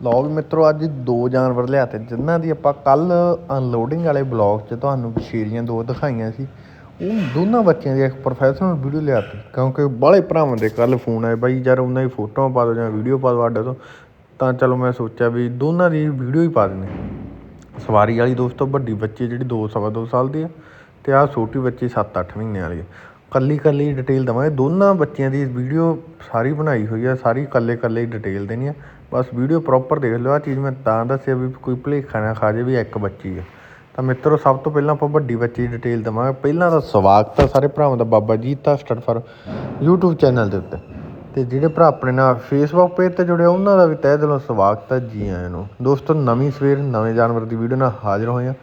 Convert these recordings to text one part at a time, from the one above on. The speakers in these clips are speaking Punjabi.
ਲਓ ਵੀ ਮਿੱਤਰੋ, ਅੱਜ ਦੋ ਜਾਨਵਰ ਲਿਆਤੇ, ਜਿਨ੍ਹਾਂ ਦੀ ਆਪਾਂ ਕੱਲ ਅਨਲੋਡਿੰਗ ਵਾਲੇ ਬਲੌਗ 'ਚ ਤੁਹਾਨੂੰ ਸ਼ੇਰੀਆਂ ਦੋ ਦਿਖਾਈਆਂ ਸੀ। ਉਹ ਦੋਨਾਂ ਬੱਚਿਆਂ ਦੀ ਇੱਕ ਪ੍ਰੋਫੈਸ਼ਨਲ ਵੀਡੀਓ ਲਿਆਤੀ, ਕਿਉਂਕਿ ਬਾਹਲੇ ਭਰਾਵਾਂ ਦੇ ਕੱਲ ਫੋਨ ਆਏ, ਬਾਈ ਯਾਰ ਉਹਨਾਂ ਦੀ ਫੋਟੋਆਂ ਪਾ ਦਿਓ ਜਾਂ ਵੀਡੀਓ ਪਾ ਦਿਓ ਅੱਡੇ ਤੋਂ। ਤਾਂ ਚਲੋ ਮੈਂ ਸੋਚਿਆ ਵੀ ਦੋਨਾਂ ਦੀ ਵੀਡੀਓ ਹੀ ਪਾ ਦਿੰਦੇ ਸਵਾਰੀ ਵਾਲੀ ਦੋਸਤੋ, ਵੱਡੀ ਬੱਚੀ ਜਿਹੜੀ ਦੋ, ਸਵਾ ਦੋ ਸਾਲ ਦੀ ਆ, ਤੇ ਆਹ ਛੋਟੀ ਬੱਚੀ 7-8 ਮਹੀਨੇ ਵਾਲੀ ਆ। ਇਕੱਲੀ ਇਕੱਲੀ ਡਿਟੇਲ ਦੇਵਾਂਗੇ। ਦੋਨਾਂ ਬੱਚਿਆਂ ਦੀ ਵੀਡੀਓ ਸਾਰੀ ਬਣਾਈ ਹੋਈ ਆ, ਸਾਰੀ ਇਕੱਲੇ ਇਕੱਲੇ ਡਿਟੇਲ ਦੇਣੀ ਆ। ਬਸ ਵੀਡੀਓ ਪ੍ਰੋਪਰ ਦੇਖ ਲਿਓ। ਆ ਚੀਜ਼ ਮੈਂ ਤਾਂ ਦੱਸਿਆ ਵੀ ਕੋਈ ਭੁਲੇਖਾ ਨਾ ਖਾ ਜੇ ਵੀ ਇੱਕ ਬੱਚੀ ਆ। ਤਾਂ ਮਿੱਤਰੋ, ਸਭ ਤੋਂ ਪਹਿਲਾਂ ਆਪਾਂ ਵੱਡੀ ਬੱਚੀ ਦੀ ਡਿਟੇਲ ਦੇਵਾਂਗੇ। ਪਹਿਲਾਂ ਤਾਂ ਸਵਾਗਤ ਆ ਸਾਰੇ ਭਰਾਵਾਂ ਦਾ, Baba Jeeta stud farm YouTube channel ਦੇ ਉੱਤੇ। ਤੇ ਜਿਹੜੇ ਭਰਾ ਆਪਣੇ ਨਾਲ ਫੇਸਬੁੱਕ ਪੇਜ ਤੇ ਜੁੜੇ ਉਹਨਾਂ ਦਾ ਵੀ ਤਹਿ ਦਿਲੋਂ ਸਵਾਗਤ ਹੈ ਜੀ ਆਇਆਂ ਨੂੰ। ਦੋਸਤੋ, ਨਵੀਂ ਸਵੇਰ, ਨਵੇਂ ਜਾਨਵਰ ਦੀ ਵੀਡੀਓ ਨਾਲ ਹਾਜ਼ਰ ਹੋਏ ਆ।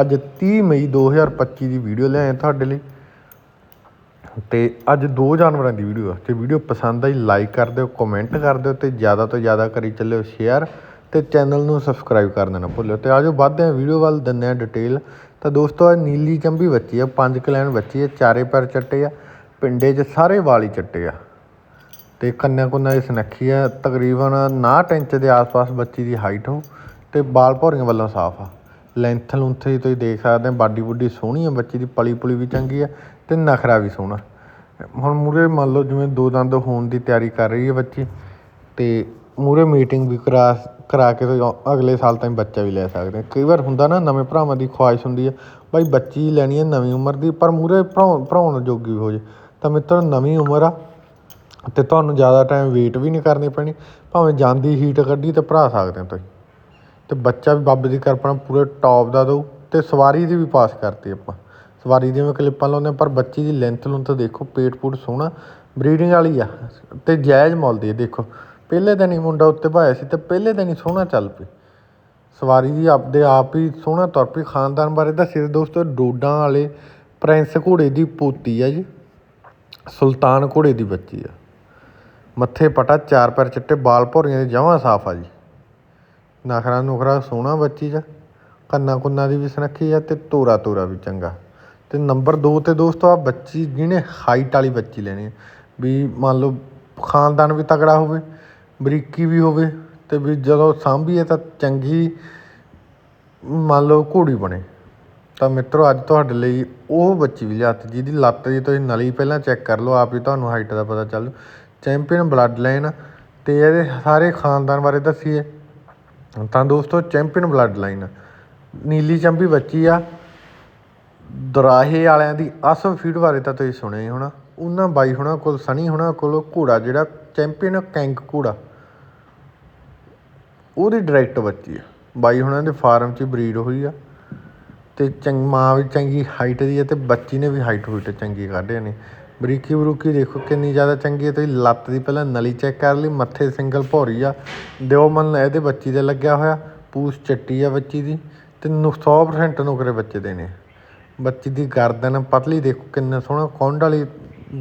ਅੱਜ 30 ਮਈ 2025 ਦੀ ਵੀਡੀਓ ਲਿਆਏ ਤੁਹਾਡੇ ਲਈ। ਅਤੇ ਅੱਜ ਦੋ ਜਾਨਵਰਾਂ ਦੀ ਵੀਡੀਓ ਆ। ਅਤੇ ਵੀਡੀਓ ਪਸੰਦ ਆਈ ਲਾਈਕ ਕਰ ਦਿਓ ਕਮੈਂਟ ਕਰ ਦਿਓ ਅਤੇ ਜ਼ਿਆਦਾ ਤੋਂ ਜ਼ਿਆਦਾ ਕਰੀ ਚੱਲਿਓ ਸ਼ੇਅਰ ਅਤੇ ਚੈਨਲ ਨੂੰ ਸਬਸਕ੍ਰਾਈਬ ਕਰ ਦੇਣਾ ਭੁੱਲਿਓ। ਤੇ ਆਜੋ ਵੱਧਦੇ ਹਾਂ ਵੀਡੀਓ ਵੱਲ, ਦਿੰਦੇ ਹਾਂ ਡਿਟੇਲ ਤਾਂ ਦੋਸਤੋ ਇਹ ਨੀਲੀ ਚੰਬੀ ਬੱਚੀ ਆ, ਪੰਜ ਕਲੈਣ ਬੱਚੀ ਆ, ਚਾਰੇ ਪੈਰ ਚੱਟੇ ਆ, ਪਿੰਡੇ 'ਚ ਸਾਰੇ ਵਾਲੀ ਚੱਟੇ ਆ। ਤੇ ਕੰਨਿਆ ਕੁੰਨਾ ਦੀ ਸੁਨੱਖੀ ਆ, ਤਕਰੀਬਨ 59 ਇੰਚ ਦੇ ਆਸ-ਪਾਸ ਬੱਚੀ ਦੀ ਹਾਈਟ ਹੋ ਤੇ ਬਾਲ ਭੌਰੀਆਂ ਵੱਲੋਂ ਸਾਫ਼ ਆ। ਲੈਂਥ ਲੁੰਥ ਤੁਸੀਂ ਦੇਖ ਸਕਦੇ ਆ, ਬਾਡੀ ਬੁੱਡੀ ਸੋਹਣੀ ਆ ਬੱਚੀ ਦੀ ਪਲੀ ਪੁਲੀ ਵੀ ਚੰਗੀ ਆ ਤੇ ਨਖਰਾ ਵੀ ਸੋਹਣਾ। ਹੁਣ ਮੂਹਰੇ ਮੰਨ ਲਓ ਜਿਵੇਂ ਦੋ ਦੰਦ ਹੋਣ ਦੀ ਤਿਆਰੀ ਕਰ ਰਹੀ ਹੈ ਬੱਚੀ ਅਤੇ ਮੂਹਰੇ ਮੀਟਿੰਗ ਵੀ ਕਰਾ ਕਰਾ ਕੇ ਤੁਸੀਂ ਅਗਲੇ ਸਾਲ ਤਾਈਂ ਬੱਚਾ ਵੀ ਲੈ ਸਕਦੇ ਕਈ ਵਾਰ ਹੁੰਦਾ ਨਾ ਨਵੇਂ ਭਰਾਵਾਂ ਦੀ ਖਵਾਇਸ਼ ਹੁੰਦੀ ਆ ਬਾਈ ਬੱਚੀ ਲੈਣੀ ਹੈ ਨਵੀਂ ਉਮਰ ਦੀ, ਪਰ ਮੂਹਰੇ ਭਰਾਉਣ ਭਰਾਉਣ ਜੋਗੀ ਵੀ ਹੋ ਜੇ। ਤਾਂ ਮਿੱਤਰ ਨਵੀਂ ਉਮਰ ਆ ਅਤੇ ਤੁਹਾਨੂੰ ਜ਼ਿਆਦਾ ਟਾਈਮ ਵੇਟ ਵੀ ਨਹੀਂ ਕਰਨੀ ਪੈਣੀ, ਭਾਵੇਂ ਜਾਂਦੀ ਹੀਟ ਕੱਢੀ ਅਤੇ ਭਰਾ ਸਕਦੇ ਹੋ ਤੁਸੀਂ। ਅਤੇ ਬੱਚਾ ਵੀ ਬਾਬੇ ਦੀ ਕਿਰਪਾ ਨਾਲ ਪੂਰੇ ਟੌਪ ਦਾ ਦਊ ਅਤੇ ਸਵਾਰੀ ਦੀ ਵੀ ਪਾਸ ਕਰਤੀ ਆਪਾਂ। ਸਵਾਰੀ ਦੀਆਂ ਵੀ ਕਲਿੱਪਾਂ ਲਾਉਂਦੇ ਹਾਂ, ਪਰ ਬੱਚੀ ਦੀ ਲੈਂਥ ਲੁੰਥ ਦੇਖੋ ਪੇਟ ਪੂਟ ਸੋਹਣਾ ਬਰੀਡਿੰਗ ਵਾਲੀ ਆ ਅਤੇ ਜਾਇਜ਼ ਮੁੱਲ ਦੀ ਦੇਖੋ। ਪਹਿਲੇ ਦਿਨ ਹੀ ਮੁੰਡਾ ਉੱਤੇ ਭਾਇਆ ਸੀ ਅਤੇ ਪਹਿਲੇ ਦਿਨ ਹੀ ਸੋਹਣਾ ਚੱਲ ਪਈ ਸਵਾਰੀ ਦੀ ਆਪਦੇ ਆਪ ਹੀ ਸੋਹਣਾ ਤੁਰ ਪਈ ਖਾਨਦਾਨ ਬਾਰੇ ਦੱਸਿਆ ਦੋਸਤੋ ਡੋਡਾਂ ਵਾਲੇ ਪ੍ਰਿੰਸ ਘੋੜੇ ਦੀ ਪੋਤੀ ਆ ਜੀ। ਸੁਲਤਾਨ ਘੋੜੇ ਦੀ ਬੱਚੀ ਆ। ਮੱਥੇ ਪਟਾ ਚਾਰ ਪੈਰ ਚਿੱਟੇ ਬਾਲ ਭੌਰੀਆਂ ਦੇ ਜਮਾਂ ਸਾਫ਼ ਆ ਜੀ। ਨਖਰਾ ਨੁਖਰਾ ਸੋਹਣਾ ਬੱਚੀ ਦਾ ਕੰਨਾ ਕੁੰਨਾ ਦੀ ਵੀ ਸੁਨੱਖੀ ਆ ਤੇ ਤੋਰਾ ਤੋਰਾ ਵੀ ਚੰਗਾ। ਅਤੇ ਨੰਬਰ ਦੋ ਤੇ ਦੋਸਤੋ, ਆਹ ਬੱਚੀ ਜਿਹਨੇ ਹਾਈਟ ਵਾਲੀ ਬੱਚੀ ਲੈਣੀ ਹੈ। ਵੀ ਮੰਨ ਲਓ ਖਾਨਦਾਨ ਵੀ ਤਗੜਾ ਹੋਵੇ, ਬਰੀਕੀ ਵੀ ਹੋਵੇ ਅਤੇ ਵੀ ਜਦੋਂ ਸਾਂਭੀਏ ਤਾਂ ਚੰਗੀ ਮੰਨ ਲਓ ਘੋੜੀ ਬਣੇ। ਤਾਂ ਮਿੱਤਰੋ, ਅੱਜ ਤੁਹਾਡੇ ਲਈ ਉਹ ਬੱਚੀ ਵੀ ਲਿਆਤੀ ਜਿਹਦੀ ਲੱਤ ਦੀ ਤੁਸੀਂ ਨਲੀ ਪਹਿਲਾਂ ਚੈੱਕ ਕਰ ਲਓ, ਆਪ ਹੀ ਤੁਹਾਨੂੰ ਹਾਈਟ ਦਾ ਪਤਾ ਚੱਲ ਚੈਂਪੀਅਨ ਬਲੱਡ ਲਾਈਨ ਅਤੇ ਇਹਦੇ ਸਾਰੇ ਖਾਨਦਾਨ ਬਾਰੇ ਦੱਸੀਏ। ਤਾਂ ਦੋਸਤੋ ਚੈਂਪੀਅਨ ਬਲੱਡ ਲਾਈਨ ਨੀਲੀ ਚੰਬੀ ਬੱਚੀ ਆ। ਦਰਾਹੇ ਵਾਲਿਆਂ ਦੀ ਅਸਲ ਫੀਡ ਬਾਰੇ ਤਾਂ ਤੁਸੀਂ ਸੁਣਿਆ ਹੀ ਹੋਣਾ। ਉਹਨਾਂ ਬਾਈ ਹੋਣਾ ਕੋਲ ਸਣੀ ਹੋਣਾ ਕੋਲ ਘੋੜਾ ਜਿਹੜਾ ਚੈਂਪੀਅਨ ਕੈਂਕ ਘੋੜਾ। ਉਹਦੀ ਡਾਇਰੈਕਟ ਬੱਚੀ ਆ। ਬਾਈ ਹੁਣਾਂ ਦੇ ਫਾਰਮ 'ਚ ਬਰੀਡ ਹੋਈ ਆ। ਤੇ ਚੰਗ ਮਾਂ ਵੀ ਚੰਗੀ ਹਾਈਟ ਦੀ ਹੈ ਤੇ ਬੱਚੀ ਨੇ ਵੀ ਹਾਈਟ ਹੂਟ ਚੰਗੀ ਕੱਢੇ ਨੇ। ਬਰੀਕੀ ਬਰੂਕੀ ਦੇਖੋ ਕਿੰਨੀ ਜ਼ਿਆਦਾ ਚੰਗੀ ਹੈ ਤੁਸੀਂ ਲੱਤ ਦੀ ਪਹਿਲਾਂ ਨਲੀ ਚੈੱਕ ਕਰ ਲਈ, ਮੱਥੇ ਸਿੰਗਲ ਭੌਰੀ ਆ। ਦਿਓ ਮਨ ਇਹਦੇ ਬੱਚੀ ਦੇ ਲੱਗਿਆ ਹੋਇਆ ਪੂਛ ਚੱਟੀ ਆ ਬੱਚੀ ਦੀ। ਤੇ ਨੁ 100% ਨੁਕਰੇ ਬੱਚੇ ਦੇ ਨੇ। ਬੱਚੀ ਦੀ ਗਰਦਨ ਪਤਲੀ ਦੇਖੋ ਕਿੰਨਾ ਸੋਹਣਾ ਕੌਂਡ ਵਾਲੀ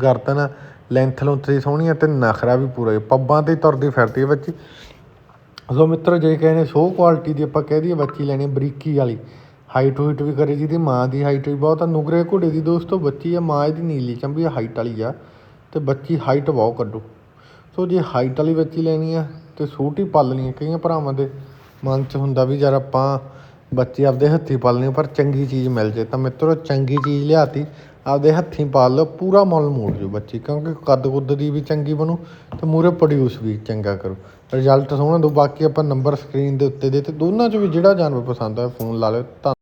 ਗਰਦਨ ਲੈਂਥ ਲੁੰਥ ਦੀ ਸੋਹਣੀ ਆ ਅਤੇ ਨਖਰਾ ਵੀ ਪੂਰਾ ਪੱਬਾਂ ਤੇ ਤੁਰਦੀ ਫਿਰਦੀ ਹੈ ਬੱਚੀ। ਸੋ ਮਿੱਤਰੋ ਜੇ ਕਹਿੰਦੇ ਸ਼ੋ ਕੁਆਲਿਟੀ ਦੀ ਆਪਾਂ ਕਹਿ ਦਈਏ ਬੱਚੀ ਲੈਣੀ ਬਰੀਕੀ ਵਾਲੀ। ਹਾਈਟ ਹੂਟ ਵੀ ਕਰੇ ਜਿਹਦੀ ਮਾਂ ਦੀ ਹਾਈਟ ਵੀ ਬਹੁਤ ਆ। ਨੁਗਰੇ ਘੋੜੇ ਦੀ ਦੋਸਤੋ ਬੱਚੀ ਆ, ਮਾਂ ਇਹਦੀ ਨੀਲੀ ਚੰਬੀ ਹਾਈਟ ਵਾਲੀ ਆ। ਤੇ ਬੱਚੀ ਹਾਈਟ ਬਹੁਤ ਕੱਢੋ। ਸੋ ਜੇ ਹਾਈਟ ਵਾਲੀ ਬੱਚੀ ਲੈਣੀ ਆ ਤੇ ਛੋਟੀ ਪਾਲਣੀ ਆ ਕਈਆਂ ਭਰਾਵਾਂ ਦੇ। ਮਨ 'ਚ ਹੁੰਦਾ ਵੀ ਯਾਰ ਆਪਾਂ ਬੱਚੇ ਆਪਦੇ ਹੱਥੀਂ ਪਾਲਣੀ ਪਰ ਚੰਗੀ ਚੀਜ਼ ਮਿਲ ਜੇ ਤਾਂ ਮਿੱਤਰੋ ਚੰਗੀ ਚੀਜ਼ ਲਿਆਤੀ, ਆਪਦੇ ਹੱਥੀਂ ਪਾਲ ਲਓ, ਪੂਰਾ ਮੁੱਲ ਮੋੜ ਜੋ ਬੱਚੀ, ਕਿਉਂਕਿ ਕੱਦ ਕੁੱਦ ਦੀ ਵੀ ਚੰਗੀ ਬਣੂ ਤੇ ਮੂਰੇ ਪ੍ਰੋਡਿਊਸ ਵੀ ਚੰਗਾ ਕਰੋ। ਰਿਜ਼ਲਟ ਸੋਹਣਾ ਦੋ, ਬਾਕੀ ਆਪਾਂ ਨੰਬਰ ਸਕਰੀਨ ਦੇ ਉੱਤੇ ਦੇ ਤੇ ਦੋਨਾਂ 'ਚ ਵੀ ਜਿਹੜਾ ਜਾਨਵਰ ਪਸੰਦ ਆ ਫੋਨ ਲਾ ਲਿਓ, ਧੰਨ